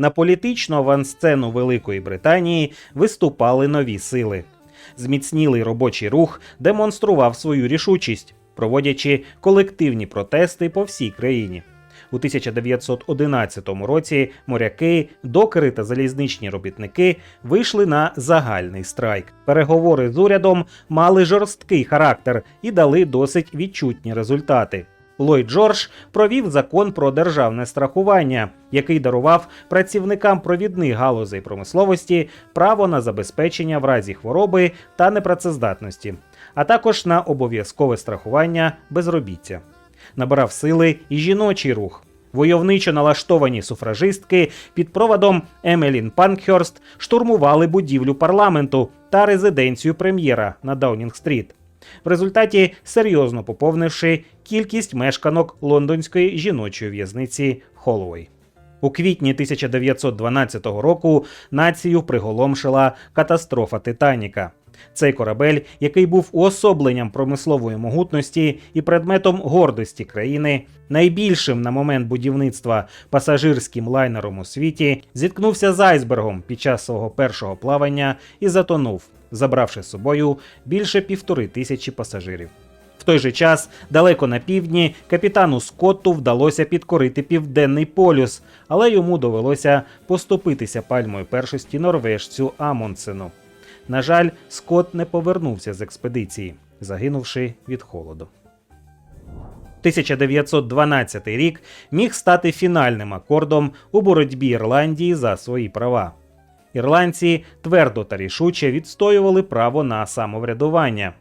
На політичну авансцену Великої Британії виступали нові сили. Зміцнілий робочий рух демонстрував свою рішучість, проводячи колективні протести по всій країні. У 1911 році моряки, докери та залізничні робітники вийшли на загальний страйк. Переговори з урядом мали жорсткий характер і дали досить відчутні результати. Ллойд Джордж провів закон про державне страхування, який дарував працівникам провідних галузей промисловості право на забезпечення в разі хвороби та непрацездатності, а також на обов'язкове страхування безробіття. Набирав сили і жіночий рух. Войовничо налаштовані суфражистки під проводом Емелін Панкхерст штурмували будівлю парламенту та резиденцію прем'єра на Даунінг-стріт в результаті серйозно поповнивши кількість мешканок лондонської жіночої в'язниці Холлоуей. У квітні 1912 року націю приголомшила катастрофа Титаніка. Цей корабель, який був уособленням промислової могутності і предметом гордості країни, найбільшим на момент будівництва пасажирським лайнером у світі, зіткнувся з айсбергом під час свого першого плавання і затонув, забравши з собою більше півтори тисячі пасажирів. В той же час, далеко на півдні, капітану Скотту вдалося підкорити південний полюс, але йому довелося поступитися пальмою першості норвежцю Амундсену. На жаль, Скотт не повернувся з експедиції, загинувши від холоду. 1912 рік міг стати фінальним акордом у боротьбі Ірландії за свої права. Ірландці твердо та рішуче відстоювали право на самоврядування.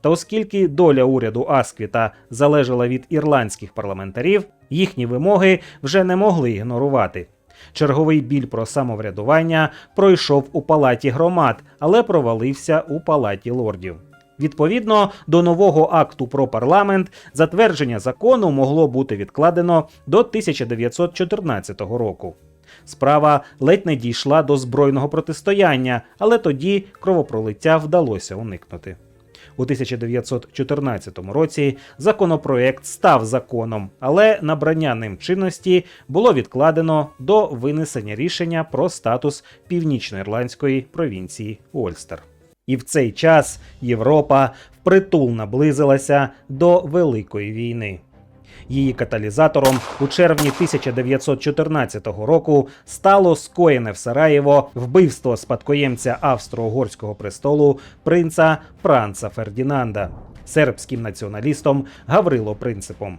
Та оскільки доля уряду Асквіта залежала від ірландських парламентарів, їхні вимоги вже не могли ігнорувати. Черговий біль про самоврядування пройшов у палаті громад, але провалився у палаті лордів. Відповідно до нового акту про парламент, затвердження закону могло бути відкладено до 1914 року. Справа ледь не дійшла до збройного протистояння, але тоді кровопролиття вдалося уникнути. У 1914 році законопроект став законом, але набрання ним чинності було відкладено до винесення рішення про статус північноірландської провінції Ольстер. І в цей час Європа впритул наблизилася до Великої війни. Її каталізатором у червні 1914 року стало скоєне в Сараєво вбивство спадкоємця австро-угорського престолу принца Франца Фердінанда сербським націоналістом Гаврило Принципом.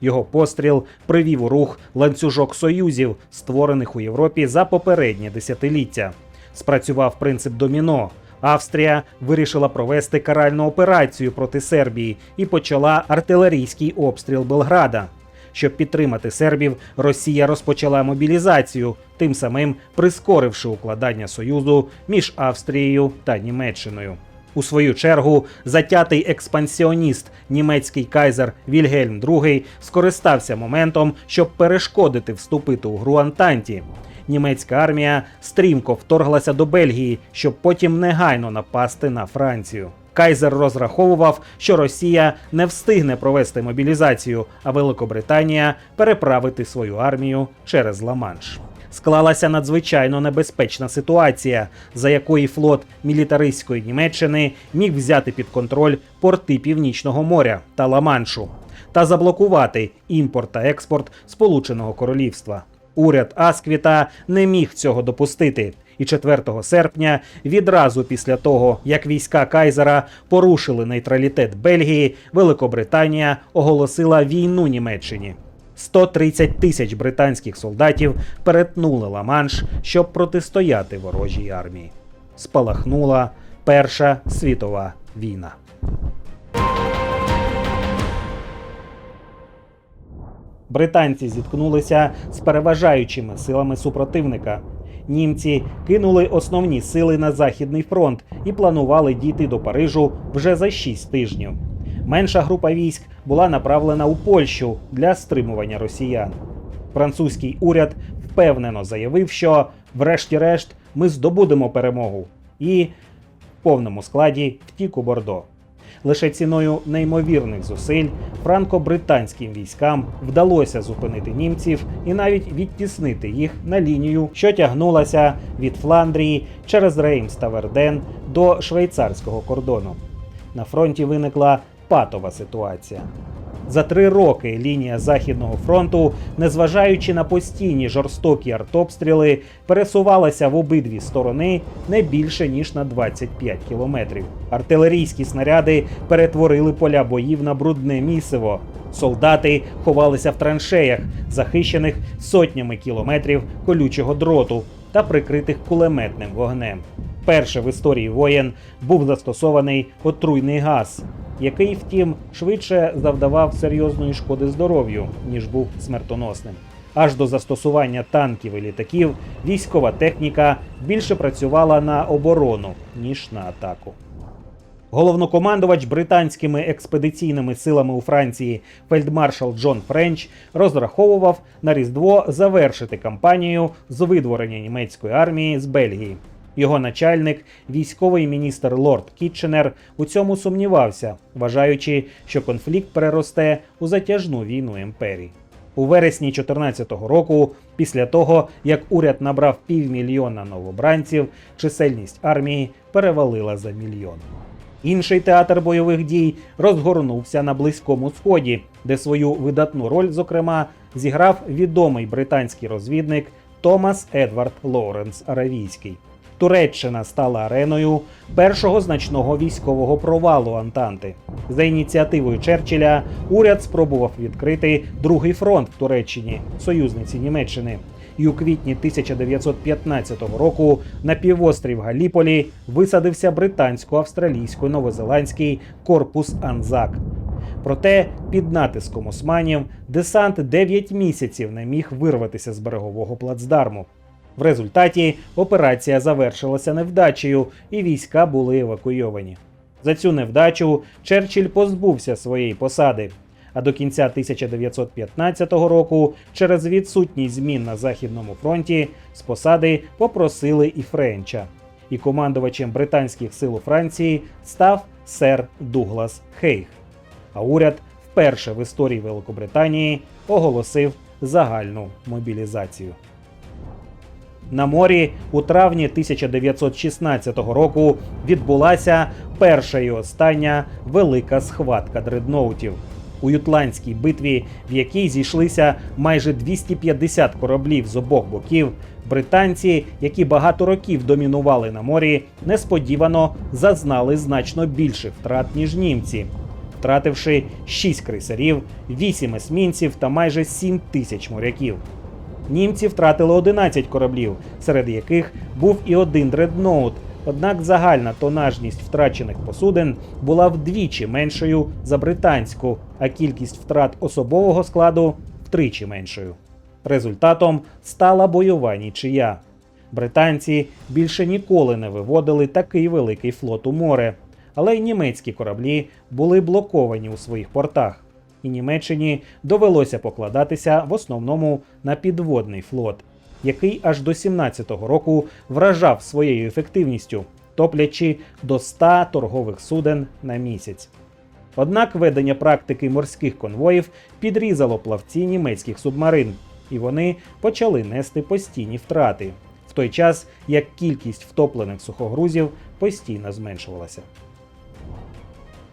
Його постріл привів у рух ланцюжок союзів, створених у Європі за попереднє десятиліття. Спрацював принцип доміно. Австрія вирішила провести каральну операцію проти Сербії і почала артилерійський обстріл Белграда. Щоб підтримати сербів, Росія розпочала мобілізацію, тим самим прискоривши укладання союзу між Австрією та Німеччиною. У свою чергу затятий експансіоніст німецький кайзер Вільгельм II скористався моментом, щоб перешкодити вступити у гру Антанті. Німецька армія стрімко вторглася до Бельгії, щоб потім негайно напасти на Францію. Кайзер розраховував, що Росія не встигне провести мобілізацію, а Великобританія переправити свою армію через Ла-Манш. Склалася надзвичайно небезпечна ситуація, за якої флот мілітаристської Німеччини міг взяти під контроль порти Північного моря та Ла-Маншу та заблокувати імпорт та експорт Сполученого Королівства. Уряд Асквіта не міг цього допустити. І 4 серпня, відразу після того, як війська Кайзера порушили нейтралітет Бельгії, Великобританія оголосила війну Німеччині. 130 тисяч британських солдатів перетнули Ла-Манш, щоб протистояти ворожій армії. Спалахнула Перша світова війна. Британці зіткнулися з переважаючими силами супротивника. Німці кинули основні сили на західний фронт і планували дійти до Парижу вже за 6 тижнів. Менша група військ була направлена у Польщу для стримування росіян. Французький уряд впевнено заявив, що, врешті-решт, ми здобудемо перемогу, і в повному складі втік у Бордо. Лише ціною неймовірних зусиль франко-британським військам вдалося зупинити німців і навіть відтіснити їх на лінію, що тягнулася від Фландрії через Реймс та Верден до швейцарського кордону. На фронті виникла патова ситуація. За три роки лінія Західного фронту, незважаючи на постійні жорстокі артобстріли, пересувалася в обидві сторони не більше ніж на 25 кілометрів. Артилерійські снаряди перетворили поля боїв на брудне місиво. Солдати ховалися в траншеях, захищених сотнями кілометрів колючого дроту та прикритих кулеметним вогнем. Перше в історії воєн був застосований отруйний газ, який, втім, швидше завдавав серйозної шкоди здоров'ю, ніж був смертоносним. Аж до застосування танків і літаків військова техніка більше працювала на оборону, ніж на атаку. Головнокомандувач британськими експедиційними силами у Франції фельдмаршал Джон Френч розраховував на Різдво завершити кампанію з видворення німецької армії з Бельгії. Його начальник, військовий міністр Лорд Кітченер, у цьому сумнівався, вважаючи, що конфлікт переросте у затяжну війну імперії. У вересні 2014 року, після того як уряд набрав півмільйона новобранців, чисельність армії перевалила за мільйон. Інший театр бойових дій розгорнувся на Близькому Сході, де свою видатну роль, зокрема, зіграв відомий британський розвідник Томас Едвард Лоуренс Аравійський. Туреччина стала ареною першого значного військового провалу Антанти. За ініціативою Черчилля уряд спробував відкрити другий фронт в Туреччині, союзниці Німеччини. І у квітні 1915 року на півострів Галіполі висадився британсько-австралійсько-новозеландський корпус Анзак. Проте під натиском османів десант 9 місяців не міг вирватися з берегового плацдарму. В результаті операція завершилася невдачею, і війська були евакуйовані. За цю невдачу Черчилль позбувся своєї посади. А до кінця 1915 року, через відсутність змін на Західному фронті, з посади попросили і Френча. І командувачем британських сил у Франції став сер Дуглас Хейг. А уряд вперше в історії Великобританії оголосив загальну мобілізацію. На морі у травні 1916 року відбулася перша і остання велика схватка дредноутів. У Ютландській битві, в якій зійшлися майже 250 кораблів з обох боків, британці, які багато років домінували на морі, несподівано зазнали значно більших втрат, ніж німці, втративши 6 крейсерів, 8 есмінців та майже 7 тисяч моряків. Німці втратили 11 кораблів, серед яких був і один дредноут. Однак загальна тонажність втрачених посудин була вдвічі меншою за британську, а кількість втрат особового складу втричі меншою. Результатом стала бойова нічия. Британці більше ніколи не виводили такий великий флот у море, але й німецькі кораблі були блоковані у своїх портах і Німеччині довелося покладатися в основному на підводний флот, який аж до 17-го року вражав своєю ефективністю, топлячи до 100 торгових суден на місяць. Однак ведення практики морських конвоїв підрізало плавці німецьких субмарин, і вони почали нести постійні втрати, в той час як кількість втоплених сухогрузів постійно зменшувалася.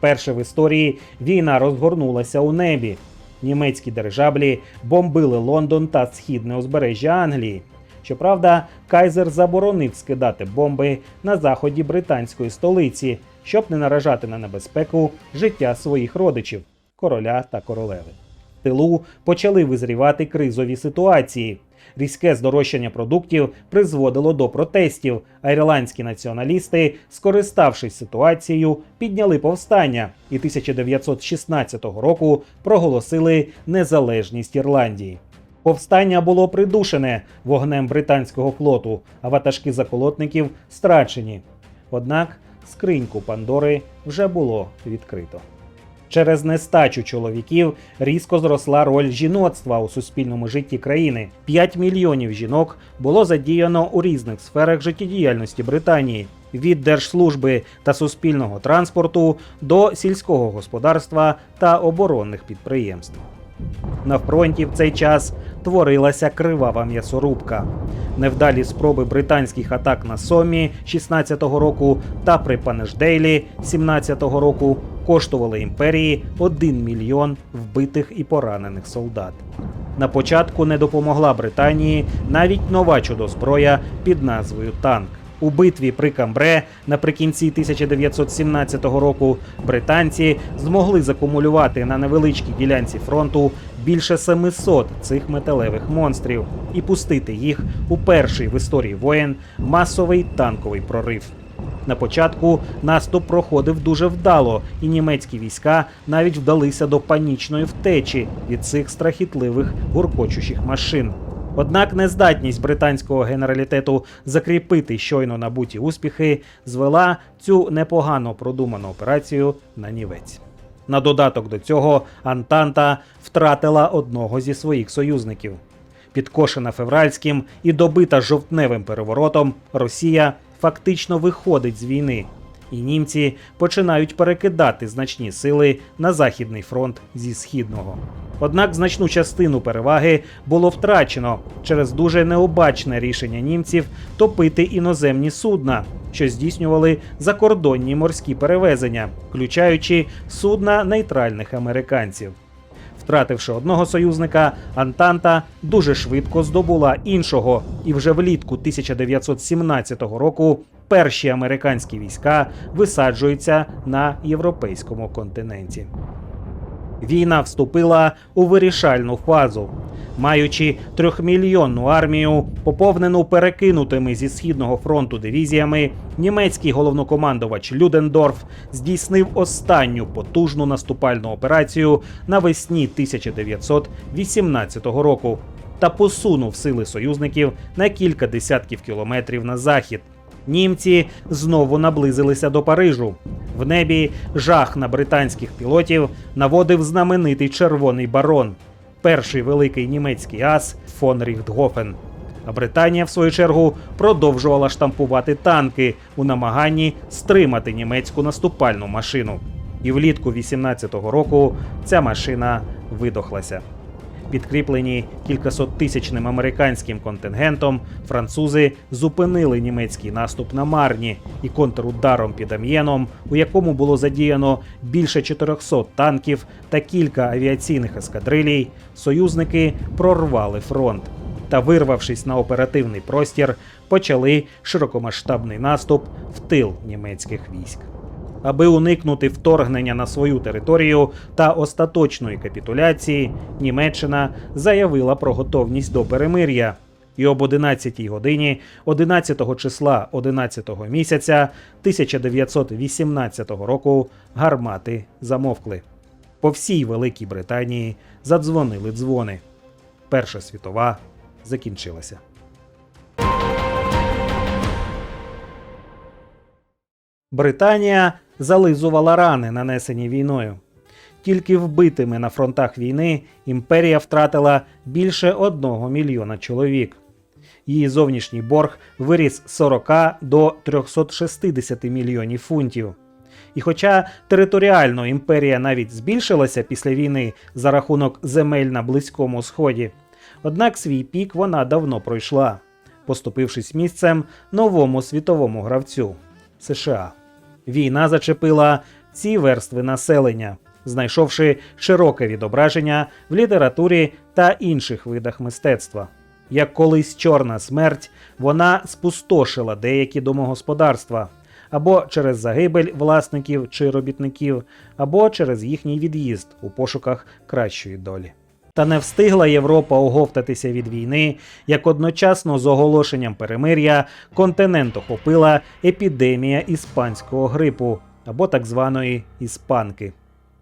Перше в історії війна розгорнулася у небі. Німецькі дирижаблі бомбили Лондон та східне узбережжя Англії. Щоправда, Кайзер заборонив скидати бомби на заході британської столиці, щоб не наражати на небезпеку життя своїх родичів короля та королеви. В Тилу почали визрівати кризові ситуації. Різке здорожчання продуктів призводило до протестів, а ірландські націоналісти, скориставшись ситуацією, підняли повстання і 1916 року проголосили незалежність Ірландії. Повстання було придушене вогнем британського флоту, а ватажки заколотників страчені. Однак скриньку Пандори вже було відкрито. Через нестачу чоловіків різко зросла роль жіноцтва у суспільному житті країни. 5 мільйонів жінок було задіяно у різних сферах життєдіяльності Британії від держслужби та суспільного транспорту до сільського господарства та оборонних підприємств. На фронті в цей час творилася кривава м'ясорубка. Невдалі спроби британських атак на Сомі 16-го року та при Панеждейлі 17-го року коштували імперії 1 мільйон вбитих і поранених солдат. На початку не допомогла Британії навіть нова чудозброя під назвою танк. У битві при Камбре наприкінці 1917 року британці змогли закумулювати на невеличкій ділянці фронту більше 700 цих металевих монстрів і пустити їх у перший в історії воєн масовий танковий прорив. На початку наступ проходив дуже вдало, і німецькі війська навіть вдалися до панічної втечі від цих страхітливих гуркочущих машин. Однак нездатність британського генералітету закріпити щойно набуті успіхи звела цю непогано продуману операцію на нівець. На додаток до цього Антанта втратила одного зі своїх союзників. Підкошена февральським і добита жовтневим переворотом, Росія фактично виходить з війни, і німці починають перекидати значні сили на західний фронт зі східного. Однак значну частину переваги було втрачено через дуже необачне рішення німців топити іноземні судна, що здійснювали закордонні морські перевезення, включаючи судна нейтральних американців. Втративши одного союзника, Антанта дуже швидко здобула іншого, і вже влітку 1917 року перші американські війська висаджуються на європейському континенті. Війна вступила у вирішальну фазу. Маючи трьохмільйонну армію, поповнену перекинутими зі східного фронту дивізіями, німецький головнокомандувач Людендорф здійснив останню потужну наступальну операцію навесні 1918 року та посунув сили союзників на кілька десятків кілометрів на захід. Німці знову наблизилися до Парижу. В небі жах на британських пілотів наводив знаменитий червоний барон, перший великий німецький ас фон Ріхтгофен. А Британія, в свою чергу, продовжувала штампувати танки у намаганні стримати німецьку наступальну машину. І влітку 18-го року ця машина видохлася. Підкріплені кількасоттисячним американським контингентом, французи зупинили німецький наступ на Марні і контрударом під Амьєном, у якому було задіяно більше 400 танків та кілька авіаційних ескадрилій, союзники прорвали фронт та, вирвавшись на оперативний простір, почали широкомасштабний наступ в тил німецьких військ. Аби уникнути вторгнення на свою територію та остаточної капітуляції, Німеччина заявила про готовність до перемир'я. І об 11 годині 11 числа 11 місяця 1918 року гармати замовкли. По всій Великій Британії задзвонили дзвони. Перша світова закінчилася. Британія зализувала рани, нанесені війною. Тільки вбитими на фронтах війни імперія втратила більше одного мільйона чоловік. Її зовнішній борг виріс з 40 до 360 мільйонів фунтів. І хоча територіально імперія навіть збільшилася після війни за рахунок земель на Близькому Сході, однак свій пік вона давно пройшла, поступившись місцем новому світовому гравцю США. Війна зачепила ці верстви населення, знайшовши широке відображення в літературі та інших видах мистецтва. Як колись чорна смерть, вона спустошила деякі домогосподарства або через загибель власників чи робітників, або через їхній від'їзд у пошуках кращої долі. Та не встигла Європа оговтатися від війни, як одночасно з оголошенням перемир'я континент охопила епідемія іспанського грипу або так званої іспанки.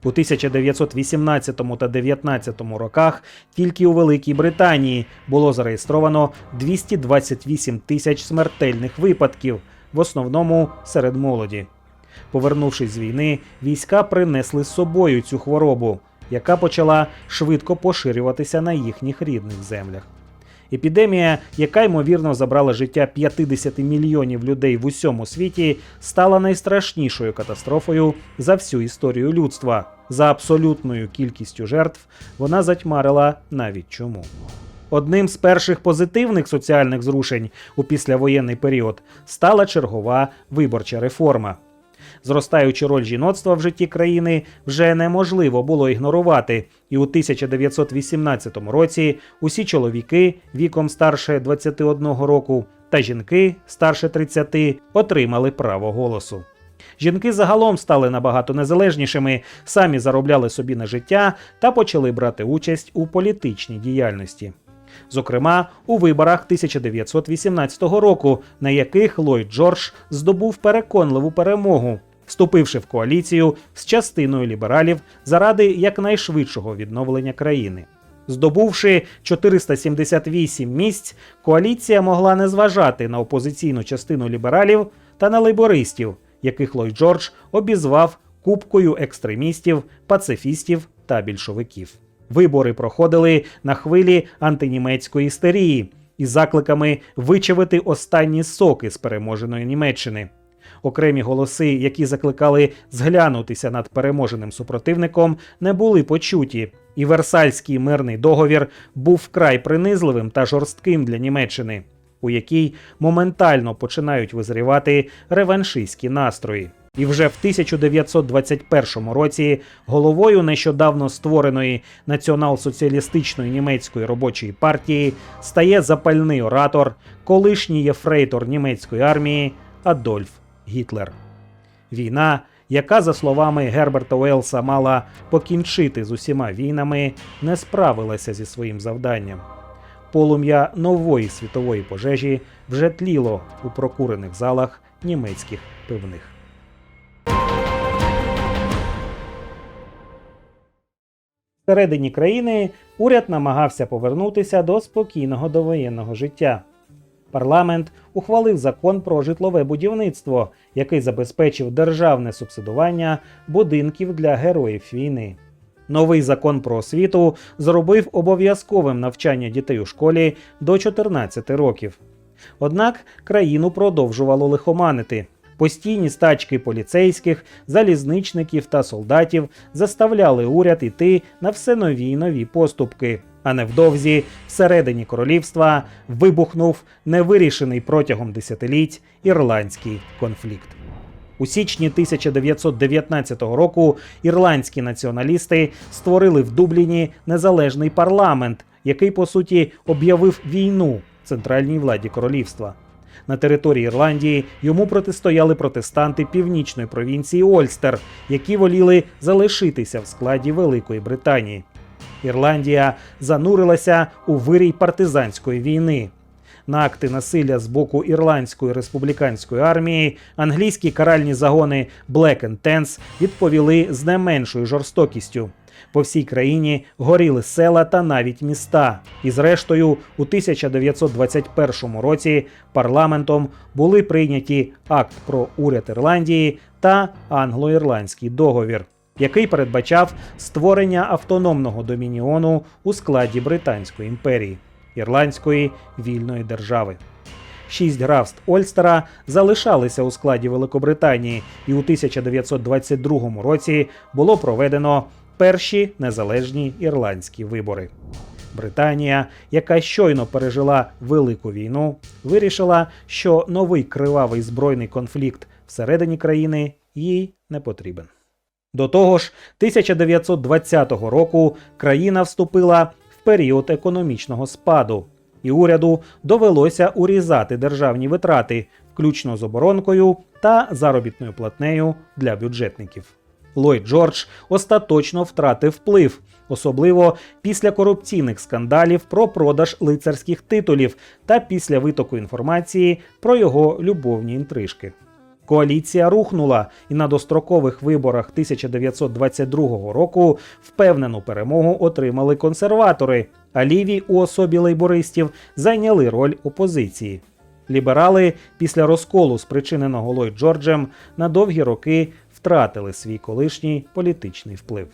У 1918 та 19 роках тільки у Великій Британії було зареєстровано 228 тисяч смертельних випадків, в основному серед молоді. Повернувшись з війни, війська принесли з собою цю хворобу, яка почала швидко поширюватися на їхніх рідних землях. Епідемія, яка ймовірно забрала життя 50 мільйонів людей в усьому світі, стала найстрашнішою катастрофою за всю історію людства. За абсолютною кількістю жертв вона затьмарила навіть чому. Одним з перших позитивних соціальних зрушень у післявоєнний період стала чергова виборча реформа. Зростаючу роль жіноцтва в житті країни вже неможливо було ігнорувати, і у 1918 році усі чоловіки віком старше 21 року та жінки старше 30 отримали право голосу. Жінки загалом стали набагато незалежнішими, самі заробляли собі на життя та почали брати участь у політичній діяльності. Зокрема, у виборах 1918 року, на яких Ллойд Джордж здобув переконливу перемогу, вступивши в коаліцію з частиною лібералів заради якнайшвидшого відновлення країни. Здобувши 478 місць, коаліція могла не зважати на опозиційну частину лібералів та на лейбористів, яких Ллойд Джордж обізвав купкою екстремістів, пацифістів та більшовиків. Вибори проходили на хвилі антинімецької істерії із закликами вичавити останні соки з переможеної Німеччини. Окремі голоси, які закликали зглянутися над переможеним супротивником, не були почуті, і Версальський мирний договір був вкрай принизливим та жорстким для Німеччини, у якій моментально починають визрівати реваншистські настрої. І вже в 1921 році головою нещодавно створеної націонал-соціалістичної німецької робочої партії стає запальний оратор, колишній єфрейтор німецької армії Адольф Гітлер. Війна, яка, за словами Герберта Уелса, мала покінчити з усіма війнами, не справилася зі своїм завданням. Полум'я нової світової пожежі вже тліло у прокурених залах німецьких пивних. Всередині країни уряд намагався повернутися до спокійного довоєнного життя. Парламент ухвалив закон про житлове будівництво, який забезпечив державне субсидування будинків для героїв війни. Новий закон про освіту зробив обов'язковим навчання дітей у школі до 14 років. Однак країну продовжувало лихоманити. Постійні стачки поліцейських, залізничників та солдатів заставляли уряд іти на все нові й нові поступки. А невдовзі всередині королівства вибухнув невирішений протягом десятиліть ірландський конфлікт. У січні 1919 року ірландські націоналісти створили в Дубліні незалежний парламент, який по суті об'явив війну центральній владі королівства. На території Ірландії йому протистояли протестанти північної провінції Ольстер, які воліли залишитися в складі Великої Британії. Ірландія занурилася у вирій партизанської війни. На акти насилля з боку ірландської республіканської армії англійські каральні загони Black and Tans відповіли з не меншою жорстокістю. По всій країні горіли села та навіть міста. І зрештою, у 1921 році парламентом були прийняті акт про уряд Ірландії та англо-ірландський договір, який передбачав створення автономного домініону у складі Британської імперії ірландської вільної держави. Шість графств Ольстера залишалися у складі Великобританії, і у 1922 році було проведено перші незалежні ірландські вибори. Британія, яка щойно пережила велику війну, вирішила, що новий кривавий збройний конфлікт всередині країни їй не потрібен. До того ж, 1920 року країна вступила в період економічного спаду, і уряду довелося урізати державні витрати, включно з оборонкою та заробітною платнею для бюджетників. Ллойд Джордж остаточно втратив вплив, особливо після корупційних скандалів про продаж лицарських титулів та після витоку інформації про його любовні інтрижки. Коаліція рухнула, і на дострокових виборах 1922 року впевнену перемогу отримали консерватори, а ліві у особі лейбористів зайняли роль опозиції. Ліберали після розколу, спричиненого Ллойд Джорджем, на довгі роки втратили свій колишній політичний вплив.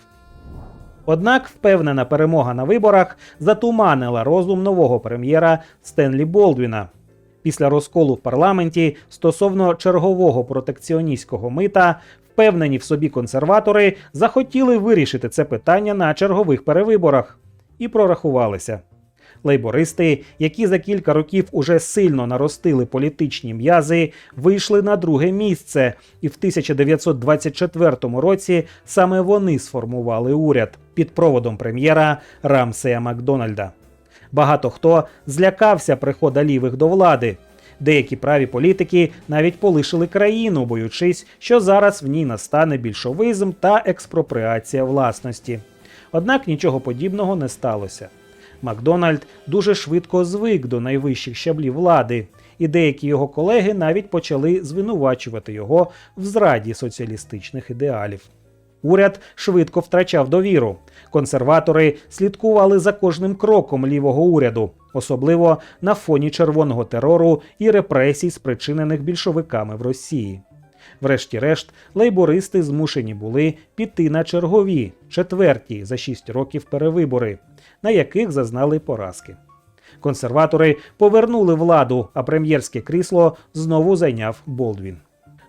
Однак впевнена перемога на виборах затуманила розум нового прем'єра Стенлі Болдвіна. Після розколу в парламенті стосовно чергового протекціоністського мита впевнені в собі консерватори захотіли вирішити це питання на чергових перевиборах і прорахувалися. Лейбористи, які за кілька років уже сильно наростили політичні м'язи, вийшли на друге місце, і в 1924 році саме вони сформували уряд під проводом прем'єра Рамсея Макдональда. Багато хто злякався прихода лівих до влади. Деякі праві політики навіть полишили країну, боючись, що зараз в ній настане більшовизм та експропріація власності. Однак нічого подібного не сталося. Макдональд дуже швидко звик до найвищих щаблів влади, і деякі його колеги навіть почали звинувачувати його в зраді соціалістичних ідеалів. Уряд швидко втрачав довіру. Консерватори слідкували за кожним кроком лівого уряду, особливо на фоні червоного терору і репресій, спричинених більшовиками в Росії. Врешті-решт, лейбористи змушені були піти на чергові, четверті за шість років перевибори, на яких зазнали поразки. Консерватори повернули владу, а прем'єрське крісло знову зайняв Болдвін.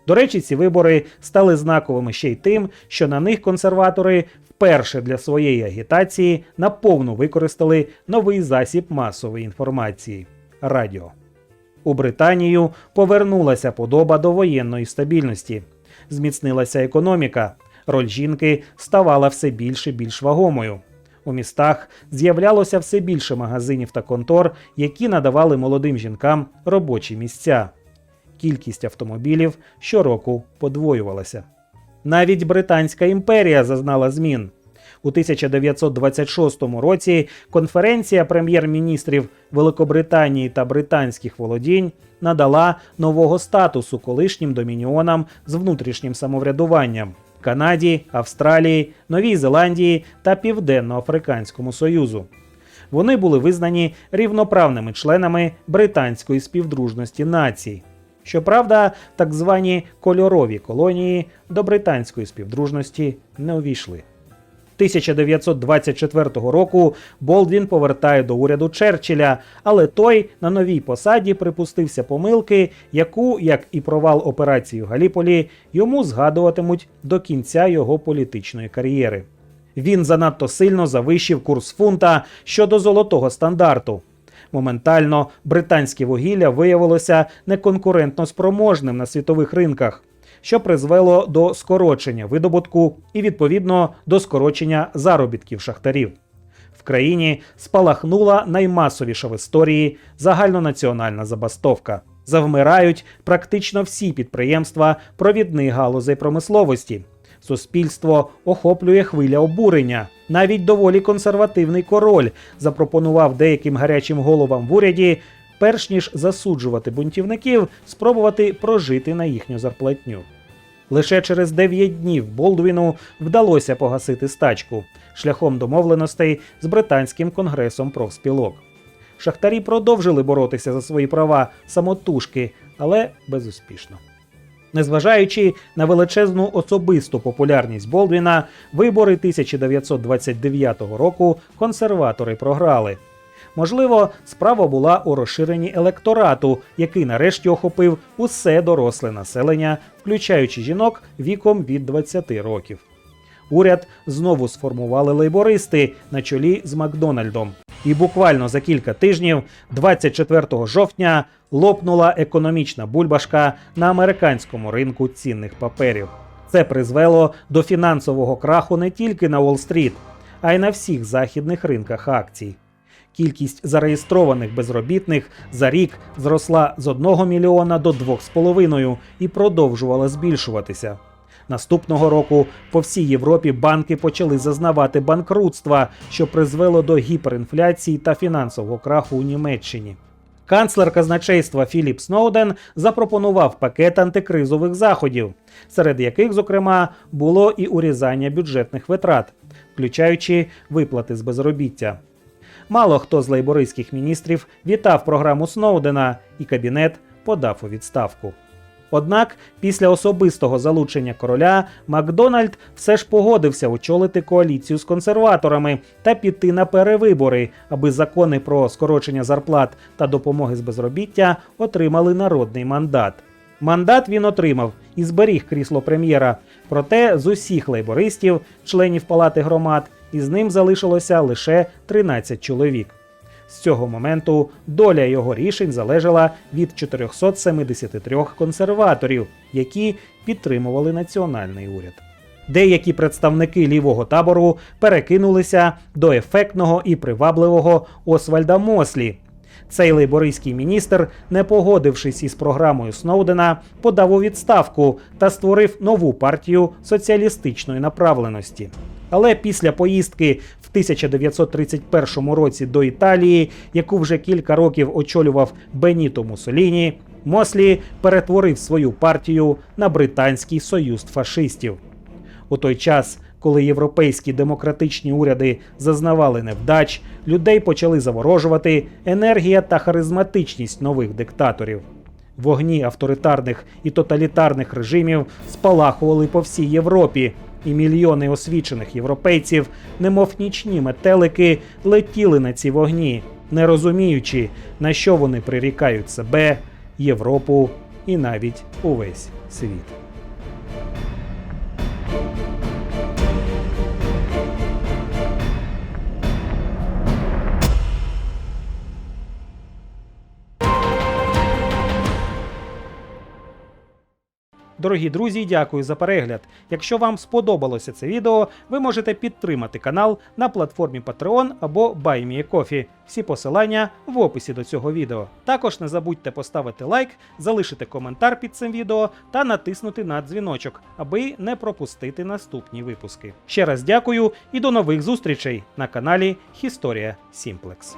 До речі, ці вибори стали знаковими ще й тим, що на них консерватори вперше для своєї агітації наповну використали новий засіб масової інформації радіо. У Британію повернулася подоба до воєнної стабільності, зміцнилася економіка, роль жінки ставала все більше більш вагомою. У містах з'являлося все більше магазинів та контор, які надавали молодим жінкам робочі місця. Кількість автомобілів щороку подвоювалася. Навіть Британська імперія зазнала змін. У 1926 році конференція прем'єр-міністрів Великобританії та британських володінь надала нового статусу колишнім домініонам з внутрішнім самоврядуванням Канаді, Австралії, Новій Зеландії та Південно-Африканському Союзу. Вони були визнані рівноправними членами британської співдружності націй. Щоправда, так звані кольорові колонії до британської співдружності не увійшли. 1924 року Болдвін повертає до уряду Черчилля, але той на новій посаді припустився помилки, яку, як і провал операції в Галіполі, йому згадуватимуть до кінця його політичної кар'єри. Він занадто сильно завищив курс фунта щодо золотого стандарту. Моментально британське вугілля виявилося неконкурентно спроможним на світових ринках, що призвело до скорочення видобутку і відповідно до скорочення заробітків шахтарів. В країні спалахнула наймасовіша в історії загальнонаціональна забастовка. Завмирають практично всі підприємства провідних галузей промисловості. Суспільство охоплює хвиля обурення. Навіть доволі консервативний король запропонував деяким гарячим головам в уряді, перш ніж засуджувати бунтівників, спробувати прожити на їхню зарплатню. Лише через 9 днів Болдвіну вдалося погасити стачку шляхом домовленостей з британським конгресом профспілок. Шахтарі продовжили боротися за свої права самотужки, але безуспішно. Незважаючи на величезну особисту популярність Болдвіна, вибори 1929 року консерватори програли. Можливо, справа була у розширенні електорату, який нарешті охопив усе доросле населення, включаючи жінок віком від 20 років. Уряд знову сформували лейбористи на чолі з Макдональдом. І буквально за кілька тижнів, 24 жовтня, лопнула економічна бульбашка на американському ринку цінних паперів. Це призвело до фінансового краху не тільки на Уолл-стріт, а й на всіх західних ринках акцій. Кількість зареєстрованих безробітних за рік зросла з 1 мільйона до 2,5 і продовжувала збільшуватися. Наступного року по всій Європі банки почали зазнавати банкрутства, що призвело до гіперінфляції та фінансового краху у Німеччині. Канцлер казначейства Філіп Сноуден запропонував пакет антикризових заходів, серед яких, зокрема, було і урізання бюджетних витрат, включаючи виплати з безробіття. Мало хто з лейбористських міністрів вітав програму Сноудена, і кабінет подав у відставку. Однак після особистого залучення короля Макдональд все ж погодився очолити коаліцію з консерваторами та піти на перевибори, аби закони про скорочення зарплат та допомоги з безробіття отримали народний мандат. Мандат він отримав і зберіг крісло прем'єра. Проте з усіх лейбористів, членів палати громад, із ним залишилося лише 13 чоловік. З цього моменту доля його рішень залежала від 473 консерваторів, які підтримували національний уряд. Деякі представники лівого табору перекинулися до ефектного і привабливого Освальда Мослі. Цей лейбористський міністр, не погодившись із програмою Сноудена, подав у відставку та створив нову партію соціалістичної направленості. Але після поїздки в 1931 році до Італії, яку вже кілька років очолював Беніто Муссоліні, Мослі перетворив свою партію на британський союз фашистів. У той час, коли європейські демократичні уряди зазнавали невдач, людей почали заворожувати енергія та харизматичність нових диктаторів. Вогні авторитарних і тоталітарних режимів спалахували по всій Європі, і мільйони освічених європейців, немов нічні метелики, летіли на ці вогні, не розуміючи, на що вони прирікають себе, Європу і навіть увесь світ. Дорогі друзі, дякую за перегляд. Якщо вам сподобалося це відео, ви можете підтримати канал на платформі Patreon або BuyMeACoffee. Всі посилання в описі до цього відео. Також не забудьте поставити лайк, залишити коментар під цим відео та натиснути на дзвіночок, аби не пропустити наступні випуски. Ще раз дякую і до нових зустрічей на каналі Historia Simplex.